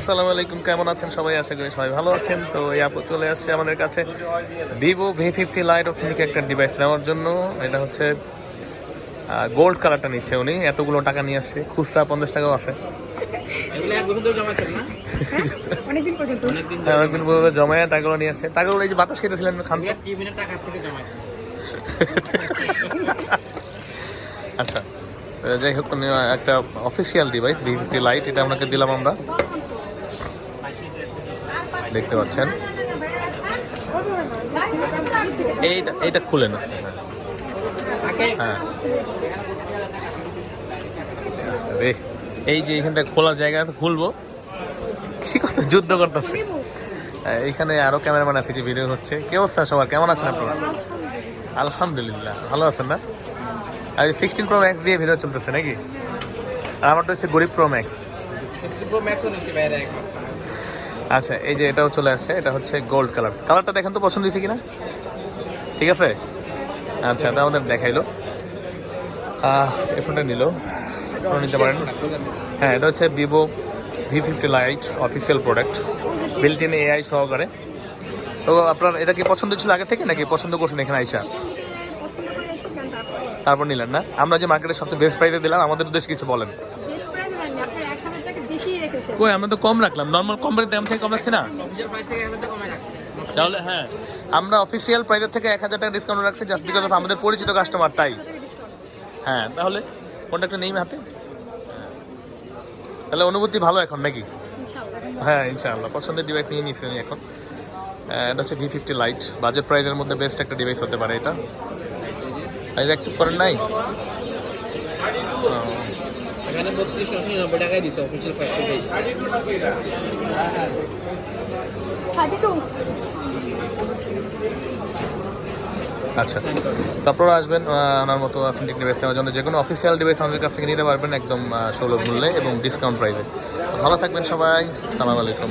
আসসালামু আলাইকুম কেমন আছেন সবাই? আশা করি সবাই ভালো আছেন। তো এই আপু চলে আসছে আমাদের কাছে। Vivo V fifty lite option একটা ডিভাইস নেওয়ার জন্য। এটা হচ্ছে গোল্ড কালারটা নিচ্ছে উনি। এতগুলো টাকা নিয়ে আসছে। খুচরা পঞ্চাশ টাকাও আছে। এগুলো এক বছর ধরে জমাইছেন না? অনেকদিন পর্যন্ত। হ্যাঁ, জমায় টাকাগুলো নিয়ে আসছে টাকাগুলো এই যে বাতাস খেতেছিলেন খান থেকে আচ্ছা যাই হোক একটা official device V fifty lite এটা আপনাকে দিলাম আমরা। দেখতে পাচ্ছেন। এইটা এইটা খুলেন তাকে হ্যাঁ। রে এই যে এখানটা খোলার জায়গা খুলবো। কি কথা, যুদ্ধ করতেছে। এইখানে আরও ক্যামেরাম্যান আছে যে ভিডিও হচ্ছে। কি অবস্থা সবার? কেমন আছেন আপনারা? আলহামদুলিল্লাহ, ভালো আছেন না? আর সিক্সটিন প্রো ম্যাক্স দিয়ে ভিডিও চলতেছে নাকি? আর আমারটা হচ্ছে গরিব প্রো ম্যাক্স প্রো বাইরে আচ্ছা এই যে এটাও চলে আসছে এটা হচ্ছে গোল্ড কালার কালারটা দেখেন তো পছন্দ হয়েছে কিনা? ঠিক আছে? আচ্ছা এটা আমাদের দেখাইলো। এই ফোনটা নিল। নিতে পারেন। হ্যাঁ এটা হচ্ছে Vivo V fifty lite official product built in AI সহকারে। তো আপনার এটা কি পছন্দ ছিল আগে থেকে নাকি পছন্দ করছেন এখানে আইসা? তারপর। নিলেন না? আমরা যে মার্কেটে সবচেয়ে বেস্ট প্রাইসে দিলাম আমাদের উদ্দেশ্যে কিছু বলেন বেশ করে দেন আপনি এক হাজার টাকা বেশি রেখেছেন কই আমরা তো কম রাখলাম। নর্মাল কোম্পানির দাম থেকে কম রাখছি না? নিজের প্রাইস থেকে এক হাজার টাকা কমাই রাখছে। তাহলে হ্যাঁ আমরা অফিসিয়াল প্রাইসের থেকে এক হাজার টাকা ডিসকাউন্ট রাখছি জাস্ট বিকজ অফ আমাদের পরিচিত কাস্টমার তাই হ্যাঁ তাহলে কোনটা একটা নেই হাতে? তাহলে অনুভূতি ভালো এখন নাকি? হ্যাঁ ইনশাআল্লাহ। পছন্দের ডিভাইস নিয়ে নিচ্ছি আমি এখন। এটা হচ্ছে ভি ফিফটি লাইট বাজেট প্রাইসের মধ্যে বেস্ট একটা ডিভাইস হতে পারে এটা। আর অ্যাক্টিভ করেন নাই? ও, এখানে বত্রিশশো নিরানব্বই টাকায় দিচ্ছে অফিসিয়াল ফাইভ আচ্ছা তারপরে আসবেন আহ, ওনার মতো অথেন্টিক ডিভাইস নেওয়ার জন্য। যে কোনো অফিসিয়াল ডিভাইস আমাদের কাছ থেকে নিতে পারবেন একদম সৌলভ মূল্যে এবং ডিসকাউন্ট প্রাইসে ভালো থাকবেন সবাই সালাম আলাইকুম।